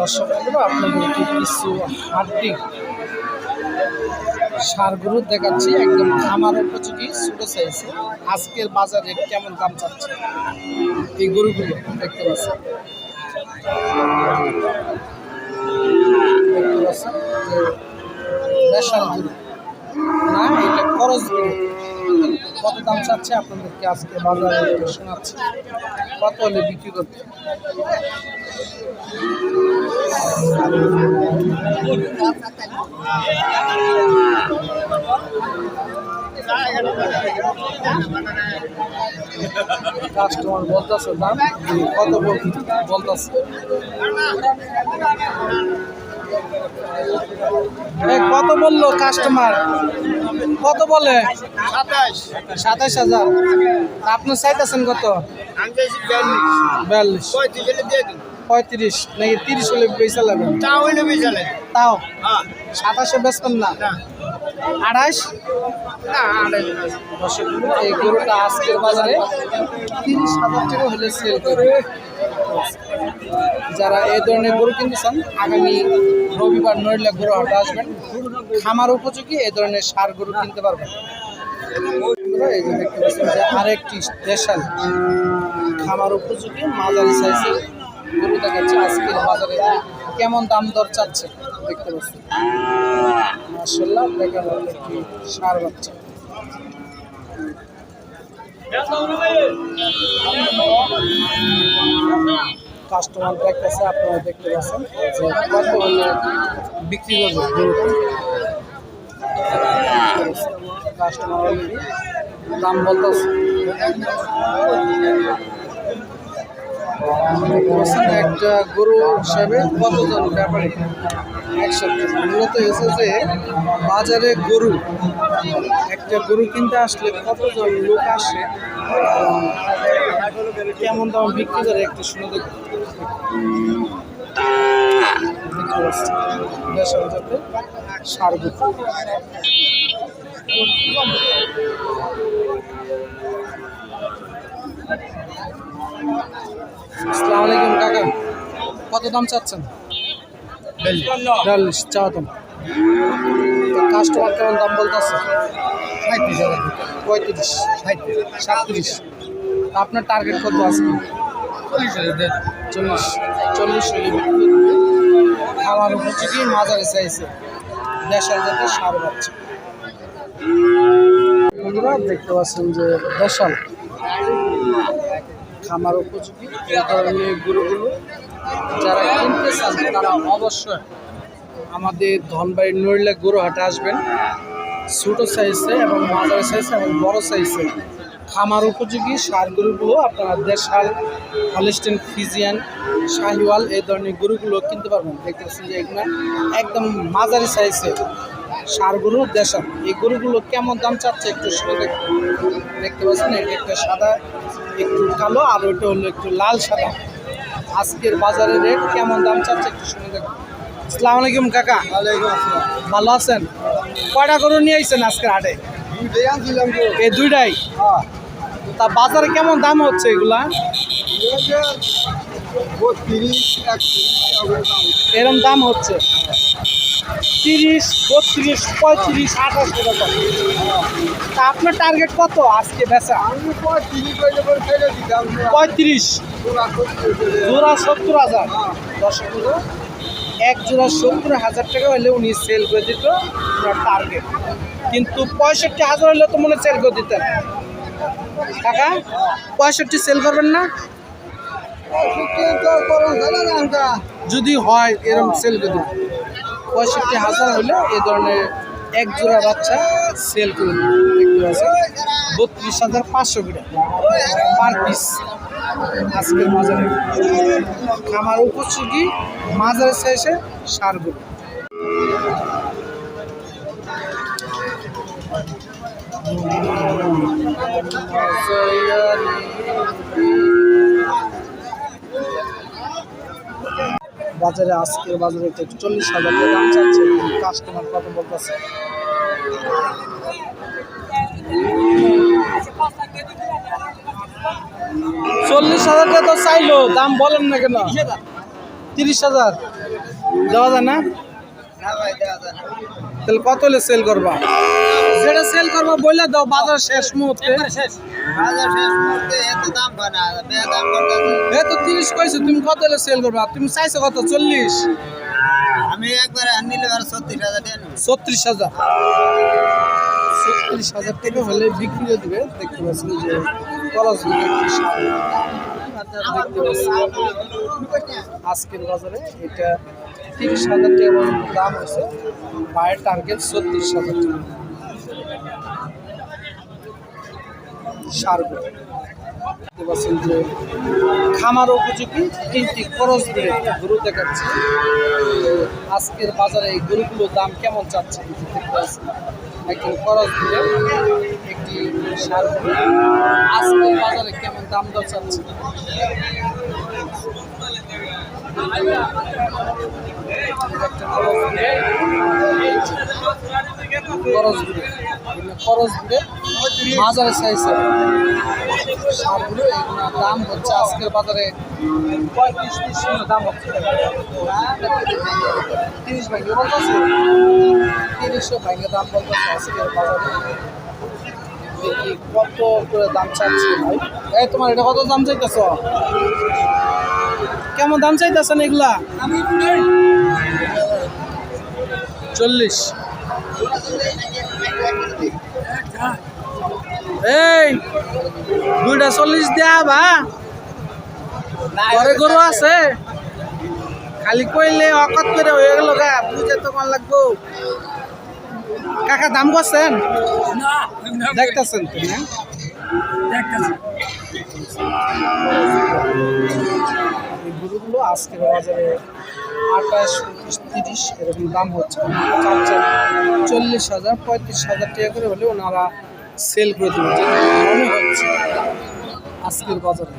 দর্শক আপনাদেরকে কিছু হাড্ডি সার গরু দেখাচ্ছি। একদম খামার উপযোগী ছোট সাইজে আজকের বাজারে কেমন দাম চাচ্ছে? এই গরুগুলো দেখতে পাচ্ছেন। দেখতে দেশাল গরু। না, এটা খরচ কত দাম চাচ্ছে আপনাদেরকে আজকে বাজারে শোনাচ্ছি। কত হলে বিক্রি করতে? কাস্টমার বলতেছে দাম, কত বল- বলতেছে? কত বলল কাস্টমার কত বলে? সাতাশ। সাতাশ হাজার। আপনি চাইতেছেন কত? বিয়াল্লিশ। পঁয়ত্রিশ নাকি তিরিশ হলে পয়সা লাগবে তাও? হ্যাঁ। সাতাশে বেচবেন না? বন্ধু, এই গরুটা আজকের বাজারে তিরিশ হাজার টাকা হলে সেল করবে। যারা এই ধরনের গরু কিনতে চান আগামী রবিবার নইলে গরু হাটে আসবেন। খামার উপযোগী এই ধরনের সার গরু কিনতে পারবেন। আরেকটি দেশাল খামার উপযোগী, মাঝারি সাইজের গরু দেখাচ্ছে। আজকের বাজারে কেমন দাম দর চাচ্ছে দেখতে পাচ্ছেন? মার্শাল্লাহ দেখা একটি সার বাচ্চা। কাস্টমার দেখতেছে, আপনারা দেখতে পাচ্ছেন যে কত বিক্রি করবে। কাস্টমার দাম বলতেছে। একটা গরু হিসাবে কতজন ব্যাপারী? একসাথে মূলত হয়েছে যে বাজারে গরু, একটা গরু কিনতে আসলে কতজন লোক আসে? কেমন দাম বিক্রি করে? একটু শুনে দেখুন সার আসসালামু আলাইকুম কাকা। কত দাম চাচ্ছেন? বিয়াল্লিশ চাওয়া দাম। কাস্টমার কেমন দাম বলতেছে? সাঁত্রিশ হাজার পঁয়ত্রিশ। সাতত্রিশ। আপনার টার্গেট কত আছে? চল্লিশ চল্লিশ করবে। খাওয়ার উপযোগী মাজারে চাইছে দেশাল জাতে সার বন্ধুরা দেখতে পাচ্ছেন যে দেশাল খামার উপযোগী। এই ধরনের গরুগুলো যারা কিনতে চান তারা অবশ্যই আমাদের ধনবাড়ির নড়িলা গরু হাটে আসবেন। ছোটো সাইজে এবং মাঝারি সাইজে এবং বড় সাইজে খামার উপযোগী সার গরুগুলো আপনারা দেশাল হলিস্টেন ফিজিয়ান শাহিওয়াল এই ধরনের গরুগুলো কিনতে পারবেন। দেখতে পাচ্ছেন যে এগুলো একদম মাঝারি সাইজে সার গরু দেশাল। এই গরুগুলো কেমন দাম চাচ্ছে একটু দেখতে পাচ্ছেন এটা একটা সাদা একটু কালো আর ওইটা হলো একটু লাল সাদা। আজকের বাজারে রেট কেমন দাম চাচ্ছে একটু শুনে দেখুন। আসসালামু আলাইকুম কাকা। ভালো আছেন? কয়টা গরু নিয়ে আইছেন আজকের হাটে? এই দুইটাই? হ্যাঁ। তা বাজারে কেমন দাম হচ্ছে এগুলা? এরম দাম হচ্ছে? তিরিশ বত্রিশ পঁয়ত্রিশ আঠাশ এরকম। তা আপনার টার্গেট কত আজকে বেচা? পঁয়ত্রিশ। জোড়া সত্তর হাজার। বন্ধু, এক জোড়া সত্তর হাজার টাকা হলে উনি সেল করে দিত টার্গেট কিন্তু পঁয়ষট্টি হাজার হলে তো মনে সেল করে দিতেন। কাকা, পঁয়ষট্টি সেল করবেন না? করুন যদি হয় এরকম সেল করে দিন। পঁয়ষট্টি হাজার হলে এ ধরনের এক জোড়া বাচ্চা সেল করে দিন। দেখতে পাচ্ছেন? বত্রিশ হাজার পাঁচশো করে পার পিস আজকের বাজারে। খামার উপযোগী মাজারে সাইজে সারগুলো। বাজারে আজকের বাজারে চল্লিশ হাজার টাকা দাম চাচ্ছে কাস্টমার কত বলতেছে। চল্লিশ হাজার টাকা তো চাইলো, দাম বলেন না কেন? তিরিশ হাজার। দেওয়া যায় না? তাহলে কত হলে সেল করবা? যেটা সেল করবা বললে দাও বাজার শেষ মুহূর্তে। শেষ। বাজার এত দাম না বে দাম করতেছে এ তো তিরিশ কইছো তুমি কত হলে সেল করবা? তুমি চাইছো কত? চল্লিশ? আমি একবার নিলে ছত্রিশ হাজার ছত্রিশ হাজার। ছত্রিশ হাজার টাকা হলে বিক্রি দিবে। দেখতে পাচ্ছেন যে খরচ দেখতে পাচ্ছেন আজকের বাজারে এটা তিরিশ হাজার টাকা দাম হয়েছে। পায়ের টার্গেট ছত্রিশ হাজার টাকা। সারগুলো দেখতে যে খামার উপযোগী তিনটি খরচ দিয়ে গরু দেখাচ্ছে। আজকের বাজারে এই গরুগুলোর দাম কেমন চাচ্ছে? একজন খরচ দিয়ে একটি সার আজকের বাজারে কেমন দাম দর চাচ্ছে। খরচ দাম হচ্ছে আজকের বাজারে পঁয়ত্রিশ তিরিশ দাম হচ্ছে। তিরিশ ভাঙ্গে দাম বলতেছে আজকের বাজারে। কত দাম চাচ্ছি ভাই? এই তোমার এটা কত দাম চাইতেছ? কেমন দাম চাইতেছেন এগুলা? চল্লিশ। এই, দুইটা চল্লিশ দেয়া বা। ঘরে গরু আছে। খালি কইলে অকত করে হয়ে গেল গা, বুঝে তোমার লাগবো। কাকা দাম করছেন? দেখতেছেন তো না? এই গরুগুলো আজকের বাজারে আঠাশ উনত্রিশ তিরিশ এরকম দাম হচ্ছে। চল্লিশ হাজার পঁয়ত্রিশ হাজার টাকা করে হলে ওনারা সেল করে দেবেন। মনে হচ্ছে আজকের বাজারে।